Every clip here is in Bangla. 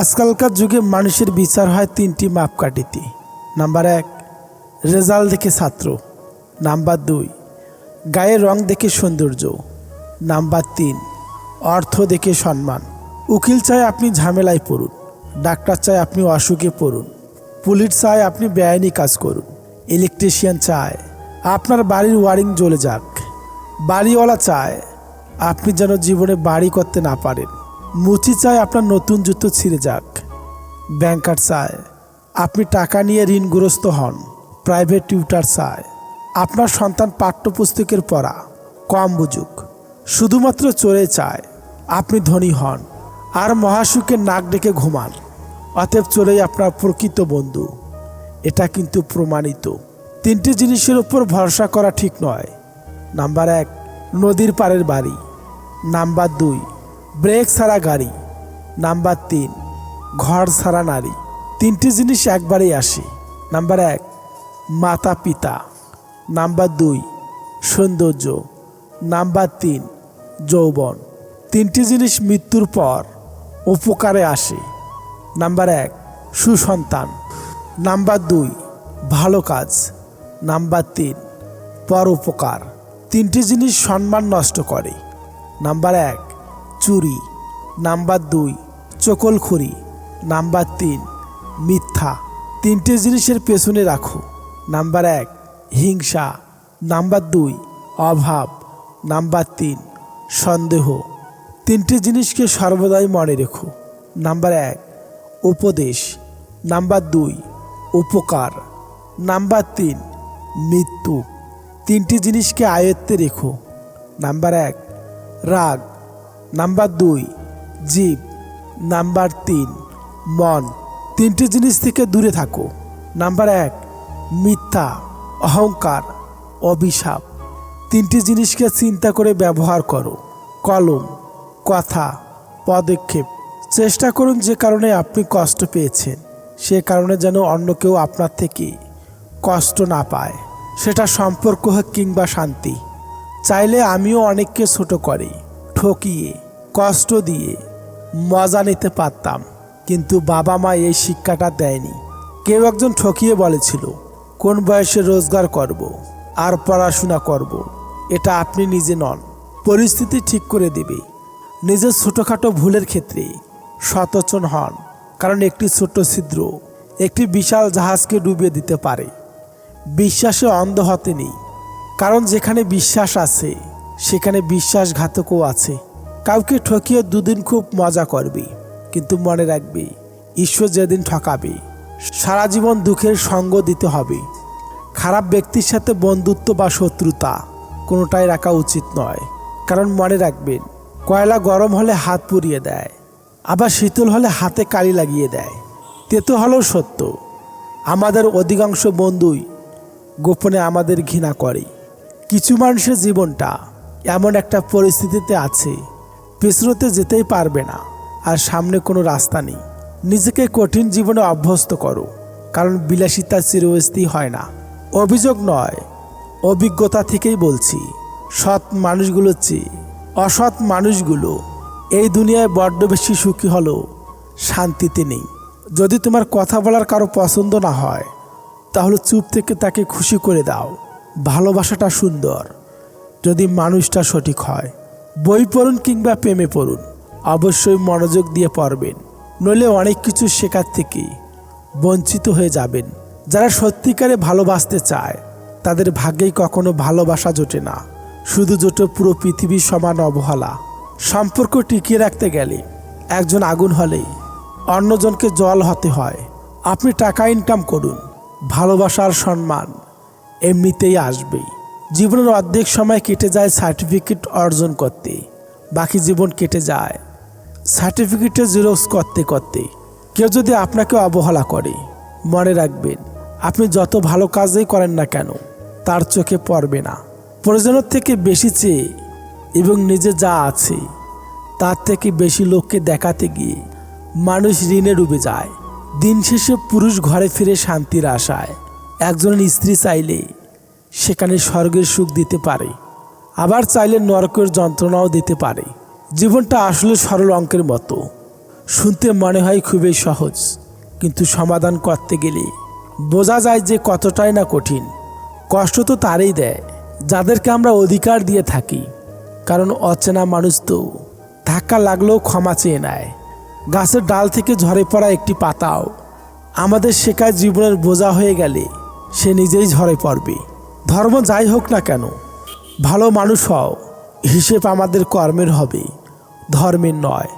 আজকালকার যুগে মানুষের বিচার হয় তিনটি মাপকাঠিতে। নাম্বার এক, রেজাল্ট দেখে ছাত্র। নাম্বার দুই গায়ের রং দেখে সৌন্দর্য। নাম্বার তিন, অর্থ দেখে সম্মান। উকিল চায় আপনি ঝামেলায় পড়ুন, ডাক্তার চায় আপনি অসুখে পড়ুন, পুলিশ চায় আপনি বেআইনি কাজ করুন। ইলেকট্রিশিয়ান চায়, আপনার বাড়ির ওয়ারিং জ্বলে যাক। বাড়িওয়ালা চায়, আপনি যেন জীবনে বাড়ি করতে না পারেন। মুচি চায় আপনার নতুন জুতো ছিঁড়ে যাক। ব্যাংকার চায়, আপনি টাকা নিয়ে ঋণগ্রস্ত হন। প্রাইভেট টিউটার চায়, আপনার সন্তান পাঠ্যপুস্তকের পড়া, কম বুঝুক। শুধুমাত্র চোরে চায়, আপনি ধনী হন। আর মহাসুখে নাক ডেকে ঘুমান, অতএব চোরেই আপনার প্রকৃত বন্ধু। এটা কিন্তু প্রমাণিত। তিনটি জিনিসের উপর ভরসা করা ঠিক নয়। নাম্বার এক, নদীর পাড়ের বাড়ি। নাম্বার দুই ব্রেক ছাড়া গাড়ি, নাম্বার তিন, ঘর ছাড়া নারী। তিনটি জিনিস একবারেই আসে। নাম্বার এক মাতা পিতা নাম্বার দুই, সৌন্দর্য। নাম্বার তিন, যৌবন। তিনটি জিনিস মৃত্যুর পর উপকারে আসে। নাম্বার এক, সুসন্তান। নাম্বার দুই, ভালো কাজ। নাম্বার তিন পর উপকার তিনটি জিনিস সম্মান নষ্ট করে। নাম্বার এক চুরি। নাম্বার দুই চকলখুরি নাম্বার তিন, মিথ্যা। তিনটে জিনিসের পেছনে রাখো। নাম্বার এক, হিংসা। নাম্বার দুই, অভাব। নাম্বার তিন, সন্দেহ। তিনটে জিনিসকে সর্বদাই মনে রেখো। নাম্বার এক, উপদেশ। নাম্বার দুই, উপকার। নাম্বার তিন, মৃত্যু। তিনটি জিনিসকে আয়ত্তে রেখো। নাম্বার এক, রাগ। নাম্বার দুই, জীব। নাম্বার তিন, মন। তিনটি জিনিস থেকে দূরে থাকো। নাম্বার এক, মিথ্যা, অহংকার, অভিশাপ। তিনটি জিনিসকে চিন্তা করে ব্যবহার করো। কলম, কথা, পদক্ষেপ। চেষ্টা করুন যে কারণে আপনি কষ্ট পেয়েছেন। সে কারণে যেন অন্য কেউ আপনার থেকে কষ্ট না পায়। সেটা সম্পর্ক হোক কিংবা শান্তি। চাইলে আমিও অনেককে ছোট করি। ঠকিয়ে। কষ্ট দিয়ে মজা নিতে পারতাম, কিন্তু বাবা মা এই শিক্ষাটা দেয়নি। কেউ একজন ঠকিয়ে বলেছিল, কোন বয়সে রোজগার করব আর পড়াশোনা করব? এটা আপনি নিজে নন। পরিস্থিতি ঠিক করে দেবে। নিজের ছোটোখাটো ভুলের ক্ষেত্রে সচেতন হন, কারণ একটি ছোট ছিদ্র একটি বিশাল জাহাজকে ডুবিয়ে দিতে পারে। বিশ্বাসে অন্ধ হতে নেই, কারণ যেখানে বিশ্বাস আছে, সেখানে বিশ্বাসঘাতকও আছে। কাউকে ঠকিয়ে দুদিন খুব মজা করবে, কিন্তু মনে রাখবে, ঈশ্বর যেদিন ঠকাবে, সারা জীবন দুঃখের সঙ্গ দিতে হবে। খারাপ ব্যক্তির সাথে বন্ধুত্ব বা শত্রুতা কোনোটাই রাখা উচিত নয়। কারণ মনে রাখবেন, কয়লা গরম হলে হাত পুড়িয়ে দেয়, আবার শীতল হলে হাতে কালি লাগিয়ে দেয়। তেতো হলেও সত্য, আমাদের অধিকাংশ বন্ধুই গোপনে আমাদের ঘৃণা করে। কিছু মানুষের জীবনটা এমন একটা পরিস্থিতিতে আছে পেছনোতে যেতেই পারবে না, আর সামনে কোনো রাস্তা নেই। নিজেকে কঠিন জীবনে অভ্যস্ত করো, কারণ বিলাসিতা চিরস্থায়ী হয় না। অভিযোগ নয়, অভিজ্ঞতা থেকেই বলছি, সৎ মানুষগুলোর চেয়ে, অসৎ মানুষগুলো এই দুনিয়ায় বড্ড বেশি সুখী হলো শান্তিতে নেই। যদি তোমার কথা বলার কারও পছন্দ না হয়, তাহলে চুপ থেকে তাকে খুশি করে দাও। ভালোবাসাটা সুন্দর, যদি মানুষটা সঠিক হয়। বই পড়ুন কিংবা প্রেমে পড়ুন, অবশ্যই মনোযোগ দিয়ে পড়বেন, নইলে অনেক কিছু শেখার থেকে বঞ্চিত হয়ে যাবেন। যারা সত্যিকারে ভালোবাসতে চায়, তাদের ভাগ্যেই কখনো ভালোবাসা জোটে না। শুধু জোটে পুরো পৃথিবীর সমান অবহেলা। সম্পর্ক টিকিয়ে রাখতে গেলে একজন আগুন হলেই অন্যজনকে জল হতে হয়। আপনি টাকা ইনকাম করুন, ভালোবাসার সম্মান এমনিতেই আসবেই। জীবনের অর্ধেক সময় কেটে যায় সার্টিফিকেট অর্জন করতে। বাকি জীবন কেটে যায়। সার্টিফিকেটে জেরক্স করতে করতে। কেউ যদি আপনাকে অবহেলা করে, মনে রাখবেন, আপনি যত ভালো কাজই করেন না কেন, তার চোখে পড়বে না। প্রয়োজনের থেকে বেশি চেয়ে এবং নিজে যা আছে, তার থেকে বেশি লোককে দেখাতে গিয়ে মানুষ ঋণে ডুবে যায়। দিন শেষে পুরুষ ঘরে ফিরে শান্তির আশায়। একজনের স্ত্রী চাইলে সেখানে স্বর্গের সুখ দিতে পারে। আবার চাইলে নরকের যন্ত্রণাও দিতে পারে। জীবনটা আসলে সরল অঙ্কের মতো। শুনতে মনে হয় খুবই সহজ, কিন্তু সমাধান করতে গেলে বোঝা যায় যে কতটাই না কঠিন। কষ্ট তো তারই দেয়, যাদেরকে আমরা অধিকার দিয়ে থাকি। কারণ অচেনা মানুষ তো ধাক্কা লাগলেও ক্ষমা চেয়ে নেয়। গাছের ডাল থেকে ঝরে পড়া একটি পাতাও আমাদের শেখায় জীবনের বোঝা হয়ে গেলে সে নিজেই ঝরে পড়বে। ধর্ম যাই হোক না কেন, ভালো মানুষ হও, হিসেব আমাদের কর্মের হবে, ধর্মের নয়।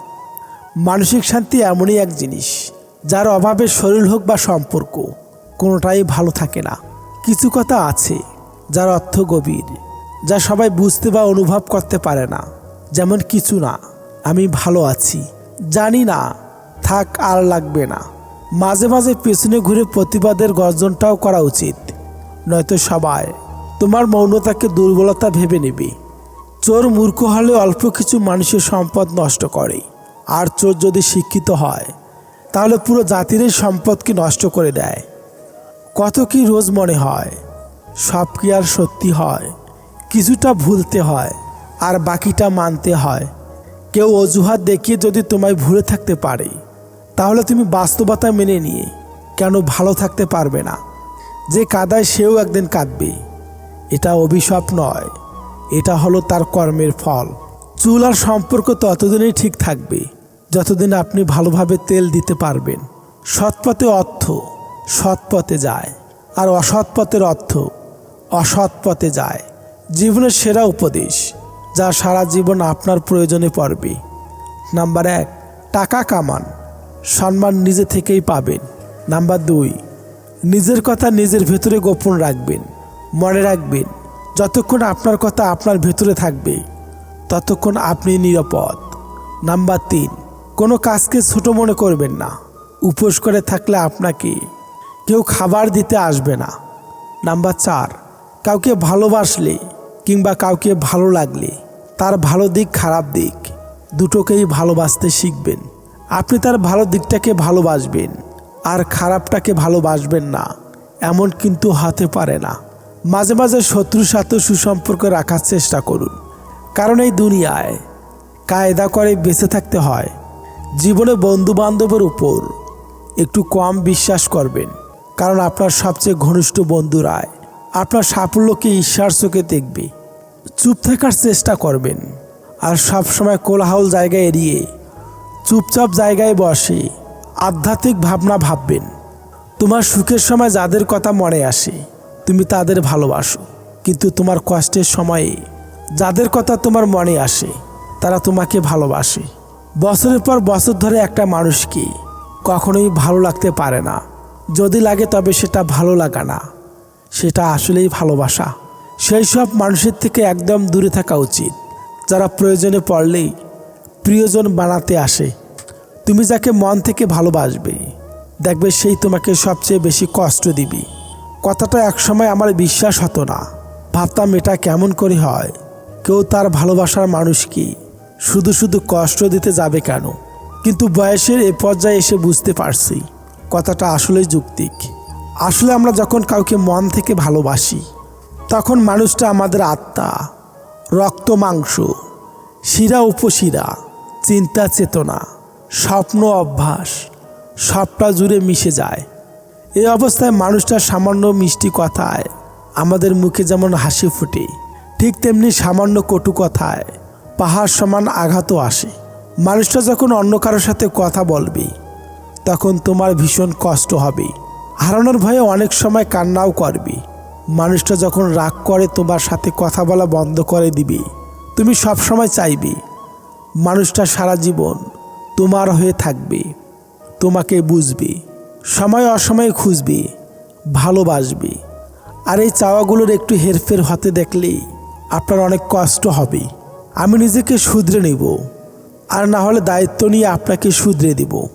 মানসিক শান্তি এমনই এক জিনিস, যার অভাবে শরীর হোক বা সম্পর্ক, কোনোটাই ভালো থাকে না। কিছু কথা আছে, যার অর্থ গভীর, যা সবাই বুঝতে বা অনুভব করতে পারে না। যেমন কিছু না, আমি ভালো আছি, জানি না, থাক আর লাগবে না। মাঝে মাঝে পেছনে ঘুরে প্রতিবাদের গর্জনটাও করা উচিত। নয়তো সবাই। তোমার মৌনতাকে দুর্বলতা ভেবে নেবে। চোর মূর্খ হলে অল্প কিছু মানুষের সম্পদ নষ্ট করে। আর চোর যদি শিক্ষিত হয়, তাহলে পুরো জাতিরই সম্পদকে নষ্ট করে দেয়। কত কি রোজ মনে হয়, সব কি আর সত্যি হয়। কিছুটা ভুলতে হয়, আর বাকিটা মানতে হয়। কেউ অজুহাত দেখিয়ে যদি তোমায় ভুলে থাকতে পারে, তাহলে তুমি বাস্তবতা মেনে নিয়ে কেন ভালো থাকতে পারবে না? যে কাদায় সেও একদিন কাঁদবে। এটা অভিশাপ নয়। এটা হলো তার কর্মের ফল। চুল আর সম্পর্ক ততদিনই ঠিক থাকবে, যতদিন আপনি ভালোভাবে তেল দিতে পারবেন। সৎপথে অর্থ, সৎপথে যায়। আর অসৎ পথের অর্থ অসৎ পথে যায়। জীবনের সেরা উপদেশ, যা সারা জীবন আপনার প্রয়োজনে পড়বে। নাম্বার এক, টাকা কামান। সম্মান নিজে থেকেই পাবেন। নাম্বার দুই নিজের কথা নিজের ভেতরে গোপন রাখবেন, মনে রাখবেন, যতক্ষণ আপনার কথা আপনার ভেতরে থাকবে, ততক্ষণ আপনি নিরাপদ। নাম্বার তিন, কোনো কাজকে ছোট মনে করবেন না। উপোস করে থাকলে আপনাকে কেউ খাবার দিতে আসবে না। নাম্বার চার, কাউকে ভালোবাসলে কিংবা কাউকে ভালো লাগলে তার ভালো দিক খারাপ দিক দুটোকেই ভালোবাসতে শিখবেন। আপনি তার ভালো দিকটাকে ভালোবাসবেন। আর খারাপটাকে ভালোবাসবেন না, এমন কিন্তু হাতে পারে না। মাঝে মাঝে শত্রুর সাথে সুসম্পর্ক রাখার চেষ্টা করুন। কারণ এই দুনিয়ায় কায়দা করে বেঁচে থাকতে হয়। জীবনে বন্ধু বান্ধবের উপর একটু কম বিশ্বাস করবেন, কারণ আপনার সবচেয়ে ঘনিষ্ঠ বন্ধুরায় আপনার সাফল্যকে ঈশ্বর চোখে দেখবে। চুপ থাকার চেষ্টা করবেন, আর সবসময় কোলাহল জায়গায় এড়িয়ে চুপচাপ জায়গায় বসে আধ্যাত্মিক ভাবনা ভাববেন। তোমার সুখের সময় যাদের কথা মনে আসে, তুমি তাদের ভালোবাসো। কিন্তু তোমার কষ্টের সময়ে যাদের কথা তোমার মনে আসে, তারা তোমাকে ভালোবাসে। বছরের পর বছর ধরে একটা মানুষকে কখনোই ভালো লাগতে পারে না। যদি লাগে তবে সেটা ভালো লাগা না। সেটা আসলেই ভালোবাসা। সেই সব মানুষের থেকে একদম দূরে থাকা উচিত। যারা প্রয়োজনে পড়লেই প্রিয়জন বানাতে আসে। তুমি যাকে মন থেকে ভালোবাসবে, দেখবে সেই তোমাকে সবচেয়ে বেশি কষ্ট দিবি। কথাটা একসময় আমার বিশ্বাস হতো না। ভাবতাম এটা কেমন করে হয়? কেউ তার ভালোবাসার মানুষকে শুধু শুধু কষ্ট দিতে যাবে কেন? কিন্তু বয়সের এ পর্যায়ে এসে বুঝতে পারছি, কথাটা আসলেই যুক্তিক। আসলে আমরা যখন কাউকে মন থেকে ভালোবাসি, তখন মানুষটা আমাদের আত্মা, রক্ত, মাংস, শিরা, উপশিরা, চিন্তা, চেতনা স্বপ্ন অভ্যাস, সবটা জুড়ে মিশে যায়। এই অবস্থায় মানুষটার সামান্য মিষ্টি কথায়, আমাদের মুখে যেমন হাসি ফুটে, ঠিক তেমনি সামান্য কটু কথায় পাহাড় সমান আঘাতও আসে। মানুষটা যখন অন্য কারোর সাথে কথা বলবে, তখন তোমার ভীষণ কষ্ট হবে। হারানোর ভয়ে অনেক সময় কান্নাও করবে। মানুষটা যখন রাগ করে তোমার সাথে কথা বলা বন্ধ করে দিবে, তুমি সব সময় চাইবে, মানুষটা সারা জীবন তোমার হয়ে থাকবে, তোমাকে বুঝবে, সময় অসময়ে খুঁজবে, ভালোবাসবে। আর এই চাওয়াগুলোর একটু হেরফের হতে দেখলেই আপনার অনেক কষ্ট হবে। আমি নিজেকে শুধরে নেব, আর না হলে দায়িত্ব নিয়ে আপনাকে শুধরে দিব।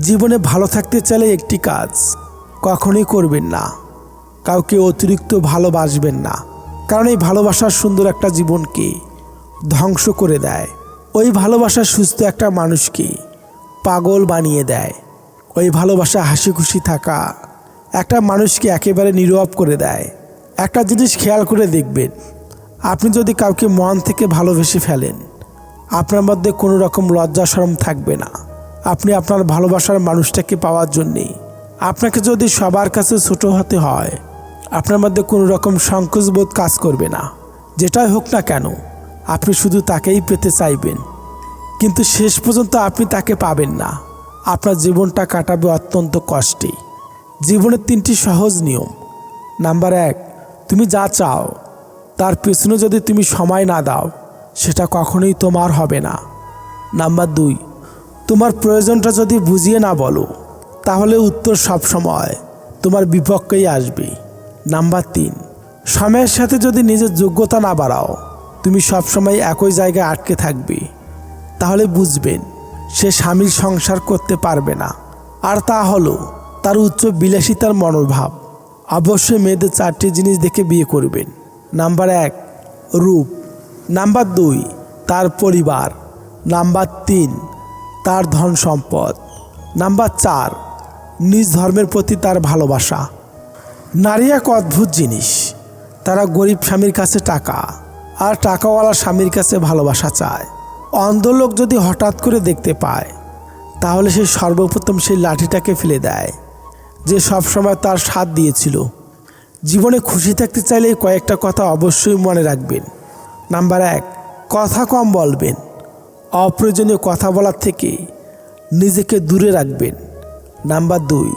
জীবনে ভালো থাকতে চাইলে একটি কাজ কখনোই করবেন না। কাউকে অতিরিক্ত ভালোবাসবেন না। কারণ এই ভালোবাসার সুন্দর একটা জীবনকে ধ্বংস করে দেয়। ওই ভালোবাসা সুস্থ একটা মানুষকে পাগল বানিয়ে দেয়। ওই ভালোবাসা হাসি খুশি থাকা একটা মানুষকে একেবারে নীরব করে দেয়। একটা জিনিস খেয়াল করে দেখবেন, আপনি যদি কাউকে মন থেকে ভালোবেসে ফেলেন, আপনার মধ্যে কোনো রকম লজ্জা শরম থাকবে না। আপনি আপনার ভালোবাসার মানুষটাকে পাওয়ার জন্যে আপনাকে যদি সবার কাছে ছোট হতে হয়, আপনার মধ্যে কোনো রকম সংকোচবোধ কাজ করবে না। যেটাই হোক না কেন আপনি শুধু তাকেই পেতে চাইবেন। কিন্তু শেষ পর্যন্ত আপনি তাকে পাবেন না। আপনার জীবনটা কাটাবে অত্যন্ত কষ্টে। জীবনের তিনটি সহজ নিয়ম। নাম্বার এক, তুমি যা চাও, তার পেছনে যদি তুমি সময় না দাও, সেটা কখনোই তোমার হবে না। নাম্বার দুই, তোমার প্রয়োজনটা যদি বুঝিয়ে না বলো, তাহলে উত্তর সব সময় তোমার বিপক্ষেই আসবে। নাম্বার তিন, সময়ের সাথে যদি নিজের যোগ্যতা না বাড়াও তুমি সবসময় একই জায়গায় আটকে থাকবে। তাহলে বুঝবেন, সে স্বামীর সংসার করতে পারবে না। আর তা হলো, তার উচ্চ বিলাসিতার মনোভাব। অবশ্যই মেয়েদের চারটি জিনিস দেখে বিয়ে করবেন। নাম্বার এক, রূপ। নাম্বার দুই, তার পরিবার। নাম্বার তিন, তার ধন সম্পদ। নাম্বার চার, নিজ ধর্মের প্রতি তার ভালোবাসা। নারী এক অদ্ভুত জিনিস। তারা গরিব স্বামীর কাছে টাকা। আর টাকাওয়ালা স্বামীর কাছে ভালোবাসা চায়। অন্ধ লোক যদি হঠাৎ করে দেখতে পায়, তাহলে সে সর্বপ্রথম সেই লাঠিটাকে ফেলে দেয়, যে সবসময় তার সাথ দিয়েছিল। জীবনে খুশি থাকতে চাইলে কয়েকটা কথা অবশ্যই মনে রাখবেন। নাম্বার এক, কথা কম বলবেন। অপ্রয়োজনীয় কথা বলার থেকে নিজেকে দূরে রাখবেন। নাম্বার দুই,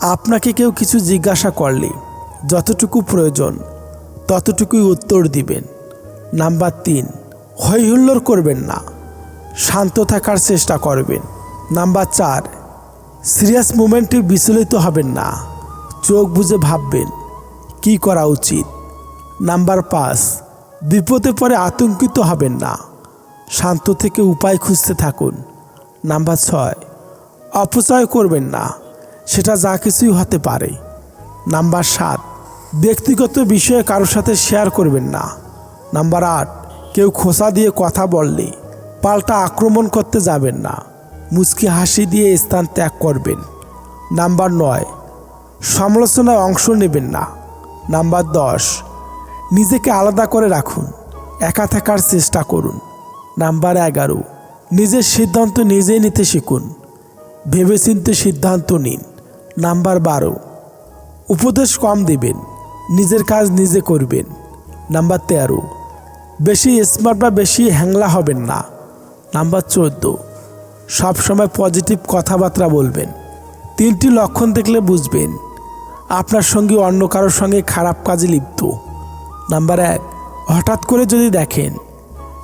আপনাকে কেউ কিছু জিজ্ঞাসা করলে যতটুকু প্রয়োজন ততটুকুই উত্তর দিবেন। নাম্বার তিন হৈহুল্লোর করবেন না। শান্ত থাকার চেষ্টা করবেন। নাম্বার চার, সিরিয়াস মুমেন্টে বিচলিত হবেন না। চোখ বুঝে ভাববেন, কি করা উচিত? নাম্বার পাঁচ, বিপদে পরে আতঙ্কিত হবেন না। শান্ত থেকে উপায় খুঁজতে থাকুন। নাম্বার ছয়, অপচয় করবেন না। সেটা যা কিছুই হতে পারে। নাম্বার সাত, ব্যক্তিগত বিষয়ে কারোর সাথে শেয়ার করবেন না। নাম্বার আট, কেউ খোসা দিয়ে কথা বললে পাল্টা আক্রমণ করতে যাবেন না। মুচকি হাসি দিয়ে স্থান ত্যাগ করবেন। নাম্বার নয়, সমালোচনায় অংশ নেবেন না। নাম্বার দশ, নিজেকে আলাদা করে রাখুন, একা থাকার চেষ্টা করুন। নাম্বার এগারো, নিজের সিদ্ধান্ত নিজেই নিতে শিখুন। ভেবেচিন্তে সিদ্ধান্ত নিন। নাম্বার বারো, উপদেশ কম দেবেন, নিজের কাজ নিজে করবেন। নাম্বার তেরো বেশি স্মার্ট বা বেশি হ্যাংলা হবেন না। নাম্বার চোদ্দ, সবসময় পজিটিভ কথাবার্তা বলবেন। তিনটি লক্ষণ দেখলে বুঝবেন, আপনার সঙ্গে অন্য কারোর সঙ্গে খারাপ কাজে লিপ্ত। নাম্বার এক, হঠাৎ করে যদি দেখেন,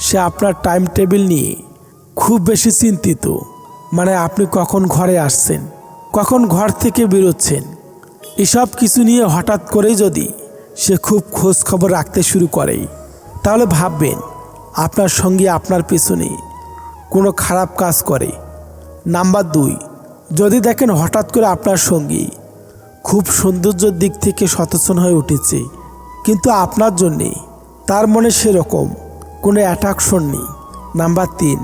সে আপনার টাইম টেবিল নিয়ে খুব বেশি চিন্তিত মানে আপনি কখন ঘরে আসছেন, কখন ঘর থেকে বেরোচ্ছেন, এসব কিছু নিয়ে হঠাৎ করেই যদি সে খুব খোঁজ খবর রাখতে শুরু করে তাহলে ভাববেন, আপনার সঙ্গে আপনার পিছনে কোনো খারাপ কাজ করে। নাম্বার দুই, যদি দেখেন হঠাৎ করে আপনার সঙ্গী খুব সৌন্দর্যের দিক থেকে সচেতন হয়ে উঠেছে, কিন্তু আপনার জন্যে তার মনে সেরকম কোনো অ্যাট্রাকশন নেই। নাম্বার তিন,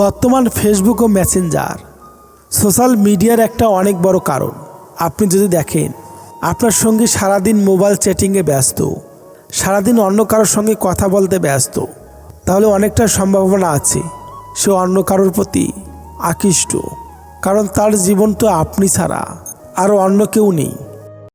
বর্তমান ফেসবুক ও মেসেঞ্জার সোশ্যাল মিডিয়ার একটা অনেক বড় কারণ। আপনি যদি দেখেন, আপনার সঙ্গে সারাদিন মোবাইল চ্যাটিংয়ে ব্যস্ত সারাদিন অন্য কারোর সঙ্গে কথা বলতে ব্যস্ত। তাহলে অনেকটা সম্ভাবনা আছে। সে অন্য কারোর প্রতি আকৃষ্ট। কারণ তার জীবন তো আপনি ছাড়া। আর অন্য কেউ নেই।